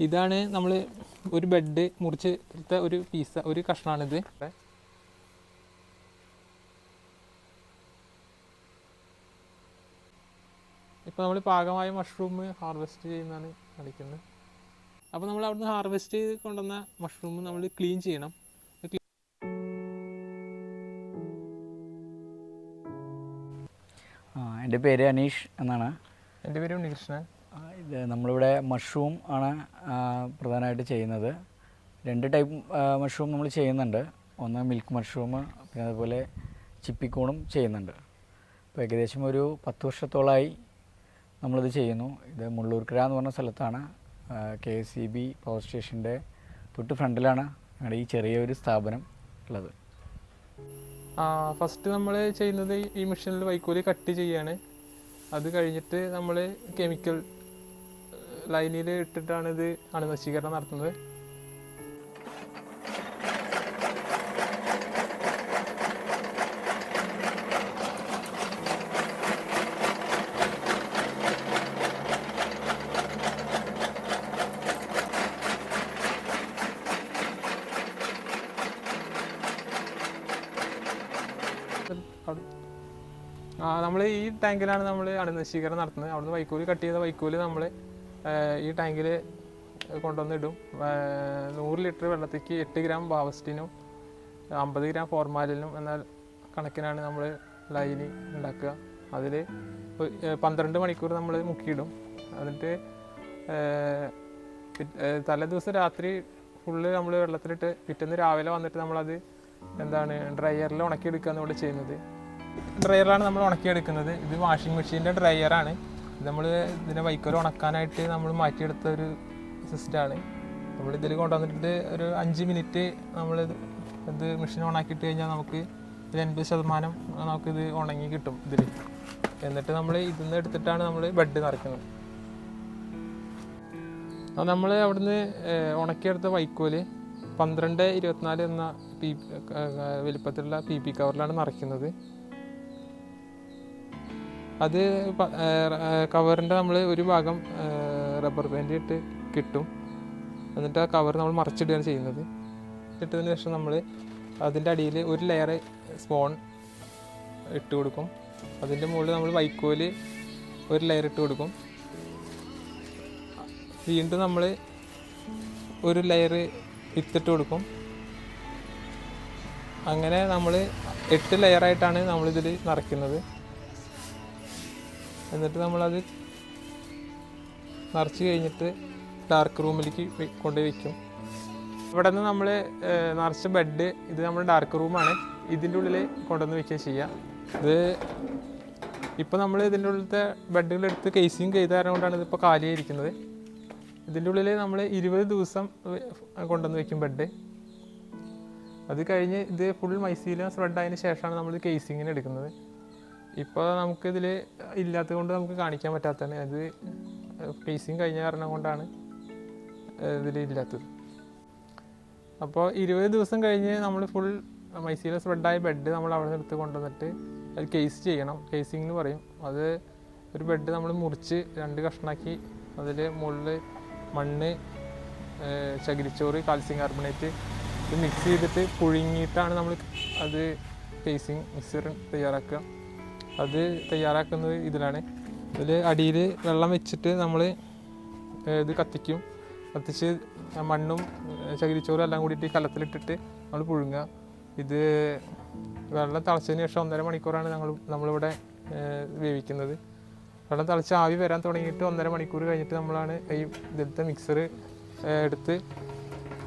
ഇതാണ് നമ്മൾ ഒരു ബെഡ് മുറിച്ച് എടുത്ത ഒരു പീസ ഒരു കഷ്ണമാണിത് ഇപ്പോൾ നമ്മൾ പാകമായ മഷ്റൂം ഹാർവെസ്റ്റ് ചെയ്യുന്നതാണ് കളിക്കുന്നത്. അപ്പോൾ നമ്മൾ അവിടുന്ന് ഹാർവെസ്റ്റ് ചെയ്ത് കൊണ്ടുവന്ന മഷ്റൂം നമ്മൾ ക്ലീൻ ചെയ്യണം. ആ, എന്റെ പേര് അനീഷ് എന്നാണ്. എന്റെ പേര് ഉണ്ണികൃഷ്ണൻ. നമ്മളിവിടെ മഷ്റൂം ആണ് പ്രധാനമായിട്ട് ചെയ്യുന്നത്. രണ്ട് ടൈപ്പ് മഷ്റൂം നമ്മൾ ചെയ്യുന്നുണ്ട്. ഒന്ന് മിൽക്ക് മഷ്റൂം പിന്നെ അതുപോലെ ചിപ്പിക്കൂണും ചെയ്യുന്നുണ്ട്. അപ്പോൾ ഏകദേശം ഒരു പത്ത് വർഷത്തോളമായി നമ്മളിത് ചെയ്യുന്നു. ഇത് മുള്ളൂർക്കര എന്ന് പറഞ്ഞ സ്ഥലത്താണ്. K S C B power സ്റ്റേഷന്റെ തൊട്ട് ഫ്രണ്ടിലാണ് ഞങ്ങളുടെ ഈ ചെറിയൊരു സ്ഥാപനം ഉള്ളത്. ഫസ്റ്റ് നമ്മൾ ചെയ്യുന്നത് ഈ മെഷീനിൽ വൈക്കോൽ കട്ട് ചെയ്യാണ്. അത് കഴിഞ്ഞിട്ട് നമ്മൾ കെമിക്കൽ ലൈനിൽ ഇട്ടിട്ടാണ് ഇത് അണുനശീകരണം നടത്തുന്നത്. ആ നമ്മൾ ഈ ടാങ്കിലാണ് നമ്മൾ അണുനശീകരണം നടത്തുന്നത്. അവിടുന്ന് വൈക്കോൽ കട്ട് ചെയ്ത വൈക്കോൽ നമ്മൾ ഈ ടാങ്കിൽ കൊണ്ടുവന്നിടും. നൂറ് ലിറ്റർ വെള്ളത്തേക്ക് എട്ട് ഗ്രാം ബാവസ്റ്റിനും അമ്പത് ഗ്രാം ഫോർമാലിനും എന്ന കണക്കിനാണ് നമ്മൾ ലൈനി ഉണ്ടാക്കുക. അതിൽ പന്ത്രണ്ട് മണിക്കൂർ നമ്മൾ മുക്കിയിടും. എന്നിട്ട് തലേ ദിവസം രാത്രി ഫുള്ള് നമ്മൾ വെള്ളത്തിലിട്ട് പിറ്റേന്ന് രാവിലെ വന്നിട്ട് നമ്മളത് എന്താണ് ഡ്രയറിൽ ഉണക്കിയെടുക്കുകയാണ് ഇവിടെ ചെയ്യുന്നത്. ഡ്രയറിലാണ് നമ്മൾ ഉണക്കിയെടുക്കുന്നത്. ഇത് വാഷിംഗ് മെഷീന്റെ ഡ്രയറാണ്. നമ്മൾ ഇതിനെ വൈക്കോൽ ഉണക്കാനായിട്ട് നമ്മൾ മാറ്റിയെടുത്ത ഒരു സിസ്റ്റമാണ് നമ്മൾ ഇതിൽ കൊണ്ടുവന്നിട്ട് ഒരു അഞ്ച് മിനിറ്റ് നമ്മൾ ഇത് മെഷീൻ ഓണാക്കിയിട്ട് കഴിഞ്ഞാൽ നമുക്ക് ഒരു എൺപത് ശതമാനം നമുക്കിത് ഉണങ്ങി കിട്ടും ഇതിൽ എന്നിട്ട് നമ്മൾ ഇതിൽ നിന്ന് എടുത്തിട്ടാണ് നമ്മൾ ബെഡ് നിറയ്ക്കുന്നത്. നമ്മൾ അവിടുന്ന് ഉണക്കിയെടുത്ത വൈക്കോൽ പന്ത്രണ്ട് ഇരുപത്തിനാല് എന്ന പി വലിപ്പത്തിലുള്ള പി പി കവറിലാണ് നിറയ്ക്കുന്നത്. അത് കവറിന്റെ നമ്മൾ ഒരു ഭാഗം റബ്ബർ ബാൻഡ് ഇട്ട് കിട്ടും. എന്നിട്ട് ആ കവർ നമ്മൾ മറിച്ചിടുകയാണ് ചെയ്യുന്നത്. ഇട്ടതിന് ശേഷം നമ്മൾ അതിന്റെ അടിയിൽ ഒരു ലെയർ സ്പോൺ ഇട്ട് കൊടുക്കും. അതിന്റെ മുകളിൽ നമ്മൾ വൈക്കോൽ ഒരു ലെയർ ഇട്ട് കൊടുക്കും. വീണ്ടും നമ്മൾ ഒരു ലെയർ വിത്തിട്ട് കൊടുക്കും. അങ്ങനെ നമ്മൾ എട്ട് ലെയറായിട്ടാണ് നമ്മളിതിൽ നിറയ്ക്കുന്നത് എന്നിട്ട് നമ്മളത് നിറച്ച് കഴിഞ്ഞിട്ട് ഡാർക്ക് റൂമിലേക്ക് കൊണ്ടു വെക്കും. ഇവിടെ നിന്ന് നമ്മൾ നിറച്ച ബെഡ് ഇത് നമ്മുടെ ഡാർക്ക് റൂമാണ് ഇതിന്റെ ഉള്ളിൽ കൊണ്ടുവന്ന് വയ്ക്കുക ചെയ്യുക ഇത് ഇപ്പോൾ നമ്മൾ ഇതിന്റെ ഉള്ളിലത്തെ ബെഡുകളെടുത്ത് കേസിങ് ചെയ്ത കാരണം കൊണ്ടാണ് ഇതിപ്പോൾ കാലിയായിരിക്കുന്നത്. ഇതിന്റെ ഉള്ളിൽ നമ്മൾ ഇരുപത് ദിവസം കൊണ്ടുവന്ന് വയ്ക്കും ബെഡ് അത് കഴിഞ്ഞ് ഇത് ഫുൾ മൈസീലും സ്പ്രെഡ് ആയതിനു ശേഷമാണ് നമ്മൾ കേസിങ്ങിന് എടുക്കുന്നത്. ഇപ്പോൾ നമുക്കിതിൽ ഇല്ലാത്തത് കൊണ്ട് നമുക്ക് കാണിക്കാൻ പറ്റാത്തതാണ്. അത് ഫീസിങ് കഴിഞ്ഞ കാരണം കൊണ്ടാണ് ഇതിൽ ഇല്ലാത്തത്. അപ്പോൾ ഇരുപത് ദിവസം കഴിഞ്ഞ് നമ്മൾ ഫുൾ മൈസീല സ്പ്രെഡായ ബെഡ് നമ്മൾ അവിടെ നിന്ന് എടുത്ത് കൊണ്ടുവന്നിട്ട് അത് കേസ് ചെയ്യണം. കേസിങ് എന്ന് പറയും. അത് ഒരു ബെഡ് നമ്മൾ മുറിച്ച് രണ്ട് കഷ്ണാക്കി അതിൽ മുകളിൽ മണ്ണ് ചകിരിച്ചോറ് കാൽസ്യം കാർബണേറ്റ് ഇത് മിക്സ് ചെയ്തിട്ട് പുഴുങ്ങിയിട്ടാണ് നമ്മൾ അത് കേസിങ് മിക്സർ തയ്യാറാക്കുക. അത് തയ്യാറാക്കുന്നത് ഇതിലാണ്. ഇതിൽ അടിയിൽ വെള്ളം വെച്ചിട്ട് നമ്മൾ ഇത് കത്തിക്കും. കത്തിച്ച് മണ്ണും ചകിരിച്ചോറും എല്ലാം കൂടിയിട്ട് കലത്തിലിട്ടിട്ട് നമ്മൾ പുഴുങ്ങുക. ഇത് വെള്ളം തിളച്ചതിന് ശേഷം ഒന്നര മണിക്കൂറാണ് ഞങ്ങൾ നമ്മളിവിടെ വേവിക്കുന്നത്. വെള്ളം തിളച്ച് ആവി വരാൻ തുടങ്ങിയിട്ട് ഒന്നര മണിക്കൂർ കഴിഞ്ഞിട്ട് നമ്മളാണ് ഈ ഇതിലത്തെ മിക്സർ എടുത്ത്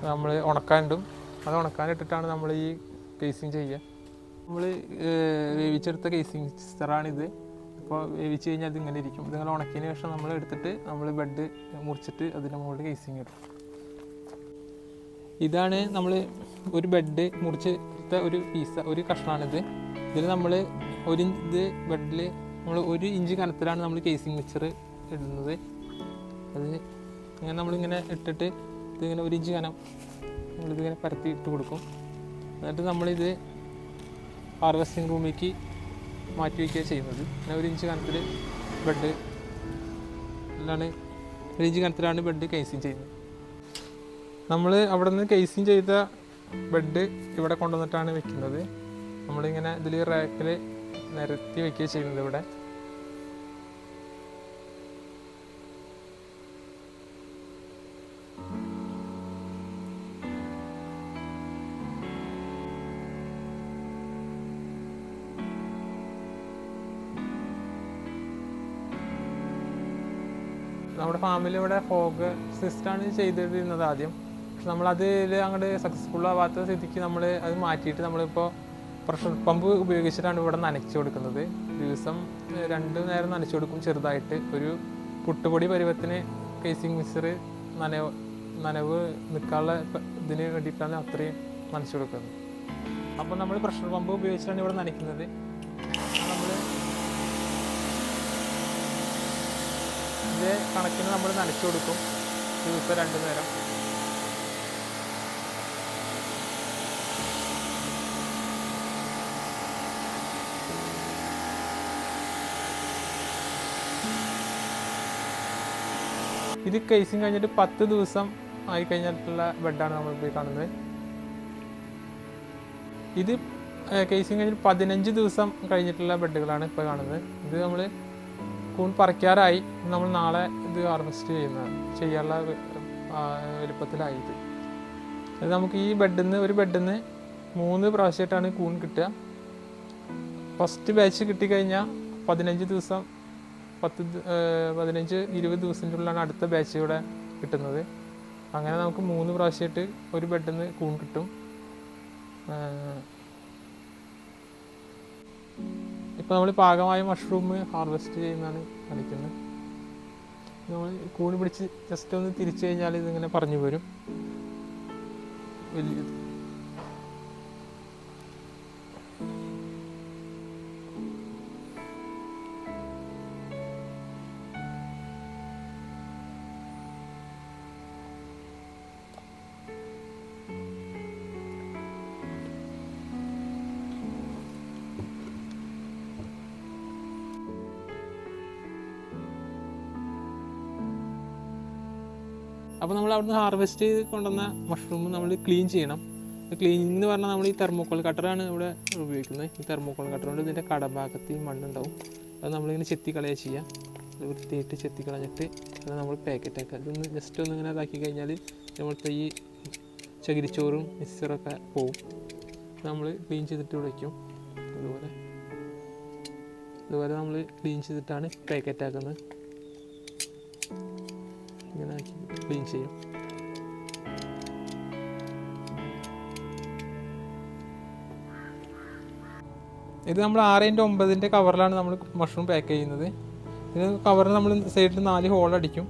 നമ്മൾ ഉണക്കാനിടും. അത് ഉണക്കാനിട്ടിട്ടാണ് നമ്മൾ ഈ കേസിങ് ചെയ്യുക. നമ്മൾ വേവിച്ചെടുത്ത കേസിങ് മിക്സറാണിത്. അപ്പോൾ വേവിച്ച് കഴിഞ്ഞാൽ ഇതിങ്ങനെ ഇരിക്കും. ഇതിങ്ങനെ ഉണക്കിയതിന് ശേഷം നമ്മൾ എടുത്തിട്ട് നമ്മൾ ബെഡ് മുറിച്ചിട്ട് അതിന്റെ മുകളിൽ കേസിങ് ഇടും. ഇതാണ് നമ്മൾ ഒരു ബെഡ് മുറിച്ച് ഒരു പീസ ഒരു കഷ്ണമാണിത് ഇതിൽ നമ്മൾ ഒരു ഇത് ബെഡിൽ നമ്മൾ ഒരു ഇഞ്ച് കനത്തിലാണ് നമ്മൾ കേസിങ് മിക്സർ ഇടുന്നത്. അത് ഇങ്ങനെ നമ്മളിങ്ങനെ ഇട്ടിട്ട് ഇതിങ്ങനെ ഒരു ഇഞ്ച് കനം നമ്മളിതിങ്ങനെ പരത്തി ഇട്ട് കൊടുക്കും. എന്നിട്ട് നമ്മളിത് ഹാർവസ്റ്റിംഗ് റൂമിലേക്ക് മാറ്റി വയ്ക്കുക ചെയ്യുന്നത്. പിന്നെ ഒരു ഇഞ്ച് കനത്തിൽ ബെഡ് ാണ് ഒരു ഇഞ്ച് കനത്തിലാണ് ബെഡ് കേസിങ് ചെയ്യുന്നത്. നമ്മൾ അവിടെ നിന്ന് കേസിങ് ചെയ്ത ബെഡ് ഇവിടെ കൊണ്ടുവന്നിട്ടാണ് വെക്കുന്നത്. നമ്മളിങ്ങനെ ഇതിൽ റാക്കിൽ നിരത്തി വയ്ക്കുക ചെയ്യുന്നത് ഇവിടെ. നമ്മുടെ ഫാമിൽ ഇവിടെ ഫോഗ് സിസ്റ്റമാണ് ചെയ്തിരുന്നത് ആദ്യം. പക്ഷെ നമ്മൾ അതിൽ അങ്ങോട്ട് സക്സസ്ഫുൾ ആവാത്ത സ്ഥിതിക്ക് നമ്മൾ അത് മാറ്റിയിട്ട് നമ്മളിപ്പോൾ പ്രഷർ പമ്പ് ഉപയോഗിച്ചിട്ടാണ് ഇവിടെ നനച്ചു കൊടുക്കുന്നത്. ദിവസം രണ്ട് നേരം നനച്ചു കൊടുക്കും ചെറുതായിട്ട്. ഒരു പുട്ടുപൊടി പരുവത്തിന് കേസിങ് മിക്സർ നനവ് നനവ് നിൽക്കാനുള്ള ഇതിന് വേണ്ടിയിട്ടാണ് അത്രയും നനച്ചു കൊടുക്കുന്നത്. അപ്പോൾ നമ്മൾ പ്രഷർ പമ്പ് ഉപയോഗിച്ചിട്ടാണ് ഇവിടെ നനയ്ക്കുന്നത്. ഇതിന്റെ കണക്കിന് നമ്മൾ നനച്ചു കൊടുക്കും. ദിവസം രണ്ടു നേരം. ഇത് കേസിങ് കഴിഞ്ഞിട്ട് പത്ത് ദിവസം ആയി കഴിഞ്ഞിട്ടുള്ള ബെഡാണ് നമ്മൾ ഇപ്പോൾ കാണുന്നത്. ഇത് കേസിങ് കഴിഞ്ഞിട്ട് പതിനഞ്ച് ദിവസം കഴിഞ്ഞിട്ടുള്ള ബെഡുകളാണ് ഇപ്പോൾ കാണുന്നത്. ഇത് നമ്മൾ കൂൺ പറിക്കാറായി നമ്മൾ നാളെ ഇത് ഹാർവെസ്റ്റ് ചെയ്യുന്ന ചെയ്യാനുള്ള വലുപ്പത്തിലായി ഇത് ഇത് നമുക്ക് ഈ ബെഡിൽ നിന്ന് ഒരു ബെഡിൽ നിന്ന് മൂന്ന് പ്രാവശ്യമായിട്ടാണ് കൂൺ കിട്ടുക. ഫസ്റ്റ് ബാച്ച് കിട്ടിക്കഴിഞ്ഞാൽ പതിനഞ്ച് ദിവസം പത്ത് പതിനഞ്ച് ഇരുപത് ദിവസത്തിന്റെ ഉള്ളിലാണ് അടുത്ത ബാച്ച് ഇവിടെ കിട്ടുന്നത്. അങ്ങനെ നമുക്ക് മൂന്ന് പ്രാവശ്യമായിട്ട് ഒരു ബെഡിൽ നിന്ന് കൂൺ കിട്ടും. ഇപ്പോൾ നമ്മൾ പാകമായ മഷ്റൂം ഹാർവെസ്റ്റ് ചെയ്യുന്നതാണ് കാണിക്കുന്നത് നമ്മൾ കൂടി പിടിച്ച് ജസ്റ്റ് ഒന്ന് തിരിച്ചു കഴിഞ്ഞാൽ ഇതിങ്ങനെ പറഞ്ഞു വരും. വലിയത്. അപ്പോൾ നമ്മൾ അവിടുന്ന് ഹാർവെസ്റ്റ് ചെയ്ത് കൊണ്ടുവന്ന മഷ്റൂം നമ്മൾ ക്ലീൻ ചെയ്യണം. ക്ലീനിങ് എന്ന് പറഞ്ഞാൽ നമ്മൾ ഈ തെർമോക്കോൾ കട്ടറാണ് ഇവിടെ ഉപയോഗിക്കുന്നത്. ഈ തെർമോക്കോൾ കട്ടർ കൊണ്ട് ഇതിന്റെ കടഭാഗത്ത് ഈ മണ്ണുണ്ടാവും. അത് നമ്മളിങ്ങനെ ചെത്തി ചെയ്യുക വൃത്തിയിട്ട് ചെത്തി കളഞ്ഞിട്ട് അത് നമ്മൾ പാക്കറ്റാക്കുക ഇതൊന്ന് ജസ്റ്റ് ഒന്ന് ഇങ്ങനെ ഇതാക്കി കഴിഞ്ഞാൽ നമ്മളിപ്പോൾ ഈ ചകിരിച്ചോറും മിക്സറൊക്കെ പോവും. നമ്മൾ ക്ലീൻ ചെയ്തിട്ട് വിളിക്കും അതുപോലെ അതുപോലെ നമ്മൾ ക്ലീൻ ചെയ്തിട്ടാണ് പാക്കറ്റ് ആക്കുന്നത്. ഇങ്ങനെ ആക്കി ക്ലീൻ ചെയ്യും. ഇത് നമ്മൾ ആറേന്റെ ഒമ്പതിന്റെ കവറിലാണ് നമ്മൾ മഷ്റൂം പാക്ക് ചെയ്യുന്നത്. ഇതിന് കവറിന് നമ്മൾ സൈഡിൽ നാല് ഹോൾ അടിക്കും.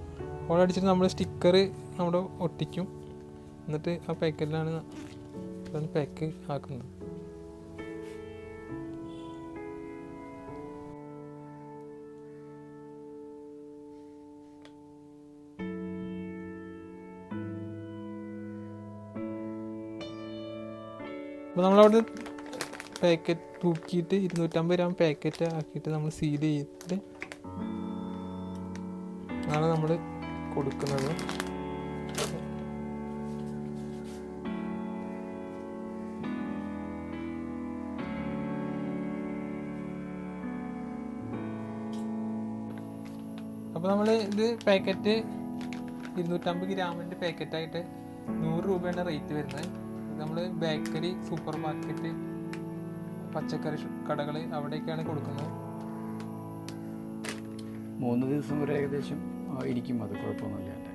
ഹോൾ അടിച്ചിട്ട് നമ്മൾ സ്റ്റിക്കർ നമ്മൾ ഒട്ടിക്കും. എന്നിട്ട് ആ പാക്കറ്റിലാണ് പാക്ക് ആക്കുന്നത്. അപ്പോൾ നമ്മളവിടെ പാക്കറ്റ് തൂക്കിയിട്ട് ഇരുന്നൂറ്റമ്പത് ഗ്രാം പാക്കറ്റ് ആക്കിയിട്ട് നമ്മൾ സീൽ ചെയ്തിട്ട് ആണ് നമ്മൾ കൊടുക്കുന്നത്. അപ്പോൾ നമ്മൾ ഇത് പാക്കറ്റ് ഇരുന്നൂറ്റമ്പത് ഗ്രാമിന്റെ പാക്കറ്റായിട്ട് നൂറ് രൂപയാണ് റേറ്റ് വരുന്നത്. നമ്മൾ ബേക്കറി സൂപ്പർ മാർക്കറ്റ് പച്ചക്കറി കടകൾ അവിടെയൊക്കെയാണ് കൊടുക്കുന്നത്. മൂന്ന് ദിവസം വരെ ഏകദേശം ഇരിക്കും അത് കുഴപ്പമൊന്നുമില്ല.